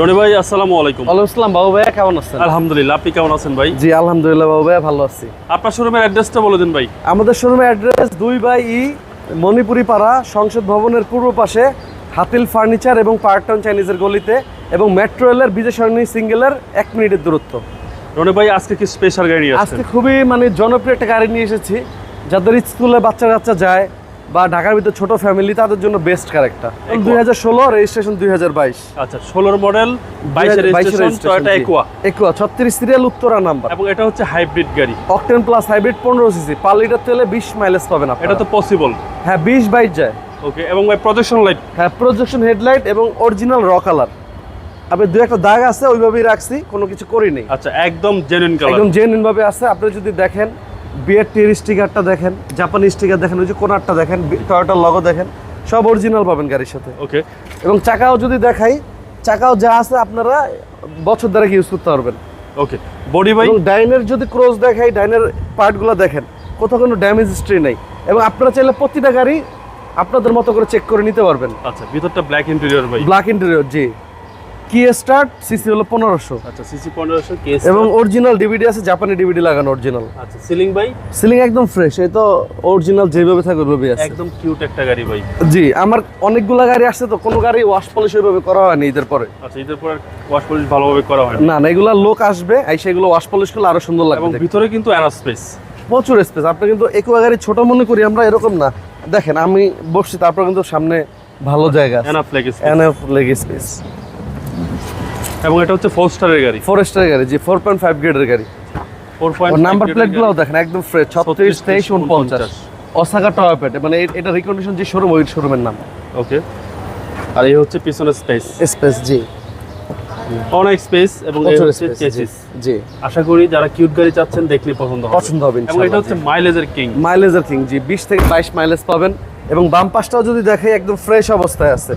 রনি ভাই আসসালামু আলাইকুম। ওয়ালাইকুম আসসালাম বাবু ভাইয়া কেমন আছেন? আলহামদুলিল্লাহ আপনি কেমন আছেন ভাই? জি আলহামদুলিল্লাহ বাবু ভাইয়া ভালো আছি। আপনার শোরুমের অ্যাড্রেসটা বলে দিন ভাই। আমাদের শোরুমের অ্যাড্রেস দুই বাই ই মণিপুরি পাড়া সংসদ ভবনের পূর্ব পাশে হাতিল ফার্নিচার এবং পার্কটাউন চাইনিজের গলিতে এবং মেট্রো রেলের বিজয় সরণি সিঙ্গেলের এক মিনিটের দূরত্ব। রনি ভাই আজকে কি স্পেশাল গাড়ি আজকে খুবই মানে জনপ্রিয় একটা গাড়ি নিয়ে এসেছি। যাদের স্কুলে বাচ্চা কাচ্চা যায় বা ঢাকার ভিতরে ছোট ফ্যামিলি তাদের জন্য বেস্ট কার একটা দুই হাজার ষোলো রেজিস্ট্রেশন দুই হাজার বাইশ। আচ্ছা ষোলোর মডেল একুয়া। ছত্রিশ সিরিয়াল উত্তরা নাম্বার এবং এটা হচ্ছে হাইব্রিড গাড়ি। অকটেন প্লাস হাইব্রিড পনেরো সিসি পার লিটার তেলে বিশ মাইলেজ পাবেন এটা এটা তো পসিবল হ্যাঁ বিশ বাইশ যায়। ওকে এবং প্রজেকশন লাইট হ্যাঁ প্রজেকশন হেডলাইট এবং অরিজিনাল র কালার আপনি দু একটা দাগ আছে ওইভাবেই রাখছি কোনো কিছু করি নেই। আচ্ছা একদম জেনুইন কালার একদম জেনুইন ভাবে আছে। আপনি যদি দেখেন বিয়ের টির স্টিকারটা দেখেন জাপানি স্টিকার দেখেন ওই যে কোনারটা দেখেন টয়োটার লগো দেখেন সব অরিজিনাল পাবেন গাড়ির সাথে। ওকে এবং চাকাও যদি দেখাই চাকাও যা আছে আপনারা বছর দ্বারা ইউজ করতে পারবেন। ওকে বডি ভাই ডাইনের যদি ক্রস দেখাই ডাইনের পার্টগুলো দেখেন কোথাও কোনো ড্যামেজ হিস্ট্রি নেই। এবং আপনারা চাইলে প্রতিটা গাড়ি আপনাদের মতো করে চেক করে নিতে পারবেন। আচ্ছা ভিতরটা ব্ল্যাক ইন্টেরিয়র ভাই। ব্ল্যাক ইন্টেরিয়র জি। কি স্টার্ট সিসি হলো পনেরোশো। আচ্ছা সিসি পনেরোশো এবং অরিজিনাল ডিভিডি আছে জাপানি ডিভিডি লাগানো অরিজিনাল আচ্ছা সিলিং ভাই? সিলিং একদম ফ্রেশ এই তো অরিজিনাল যেভাবে থাকে ওইভাবেই আছে। একদম কিউট একটা গাড়ি ভাই। জি আমার অনেকগুলো গাড়ি আসছে তো কোনো গাড়ি ওয়াশ পলিশ ওইভাবে করা হয়নি ঈদের পরে। আচ্ছা এদের পর ওয়াশ পলিশ ভালোভাবে করা হয় না। না এগুলা লোক আসবে এই সেগুলো ওয়াশ পলিশ করলে আরও সুন্দর লাগবে। ভিতরে কিন্তু অ্যানা স্পেস প্রচুর স্পেস আপনি কিন্তু একুয়া গাড়ি ছোট মনে করি আমরা এরকম না। দেখেন আমি বসছি তারপর কিন্তু সামনে ভালো জায়গা আছে। অ্যানা ফ্লেক্স এনএফ লেগ স্পেস এবং এটা হচ্ছে ফোর স্টারের গাড়ি। ফোর স্টার গাড়ি জি ফোর পয়েন্ট ফাইভ গ্রেডের গাড়ি। ফোর ওর নাম্বার প্লেটগুলো দেখেন একদম ফ্রেশ ছত্রিশ তেইশ উনপঞ্চাশ। ওসাকা টয়াপেট মানে এটা রিকন্ডিশন যে শোরুম ওই শোরুমের নাম। ওকে আর এই হচ্ছে পিছনের স্পেস স্পেস জি। অনেক স্পেস এবং জি আশা করি যারা কিউট গাড়ি চাচ্ছেন দেখলে পছন্দ হবে। পছন্দ হবে এবং এটা হচ্ছে মাইলেজের কিং মাইলেজের কিং জি বিশ থেকে বাইশ মাইলেজ পাবেন। এবং বাম পাশটাও যদি দেখে একদম ফ্রেশ অবস্থায় আছে।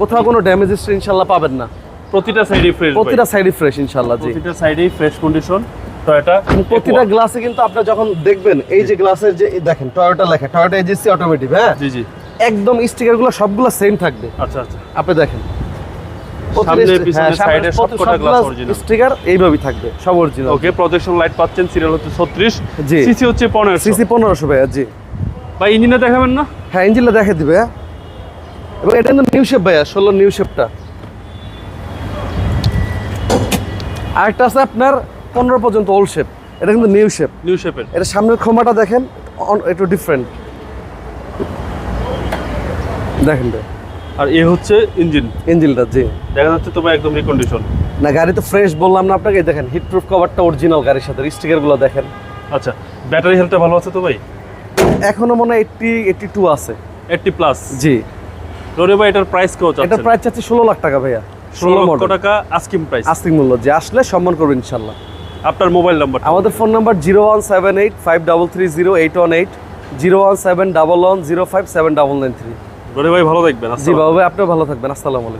কোথাও কোনো ড্যামেজ ইনশাল্লাহ পাবেন না। প্রতিটা সাইডে ফ্রেশ প্রতিটা সাইডই ফ্রেশ ইনশাল্লাহ জি। প্রতিটা সাইডেই ফ্রেশ কন্ডিশন টয়োটা প্রতিটা গ্লাসে কিন্তু আপনি যখন দেখবেন এই যে গ্লাসের যে দেখেন টয়োটা লেখা টয়োটা এজেন্সি অটোমেটিক হ্যাঁ? জি জি। একদম স্টিকারগুলো সবগুলো সেম থাকবে। আচ্ছা আচ্ছা। আপনি দেখেন। সামনে, পিছনে, side সবকটা glass original। স্টিকার এইভাবেই থাকবে সব অরিজিনাল ওকে প্রজেকশন লাইট পাচ্ছেন সিরিয়াল হচ্ছে ছত্রিশ। জি। সিসি হচ্ছে পনেরো সিসি পনেরোশো ভাইয়া জি। বা ইঞ্জিনে দেখাবেন না? হ্যাঁ ইঞ্জিনটা দেখে দিবে? এবং এটা কিন্তু নিউ শেপ ভাইয়া ষোলো নিউ শেপটা আরেকটা আছে আপনার পনেরো পর্যন্ত ওল্ড শেপ এটা কিন্তু নিউ শেপ নিউ শেপের এটা সামনের ক্ষমাটা দেখেন একটু ডিফারেন্ট দেখেন আর এ হচ্ছে ইঞ্জিন ইঞ্জিনটা জি। দেখা যাচ্ছে তোমার একদম রিকন্ডিশন না গাড়ি তো ফ্রেশ বললাম না আপনাকে দেখেন হিট প্রুফ কভারটা অরিজিনাল গাড়ির সাথে স্টিকারগুলো দেখেন। আচ্ছা ব্যাটারি হেলথটা ভালো আছে তো ভাই? এখনও মনে হয় এইটটি এইটটি টু আছে। এইটটি প্লাস জি। রনি ভাই এটার প্রাইস কেউ এটা চাচ্ছেন? প্রাইস চাচ্ছি ষোলো লাখ টাকা ভাইয়া। ষোলো লক্ষ টাকা আস্কিং প্রাইস আস্তিক মূল্য যে আসলে সম্মান করব ইনশাল্লাহ। আপনার মোবাইল নাম্বার আমাদের phone number zero one seven eight five double three zero eight one eight zero one seven double one zero five seven double nine three ভাই ভালো থাকবেন জি বাবা ভাই আপনিও ভালো থাকবেন আসসালামু আলাইকুম।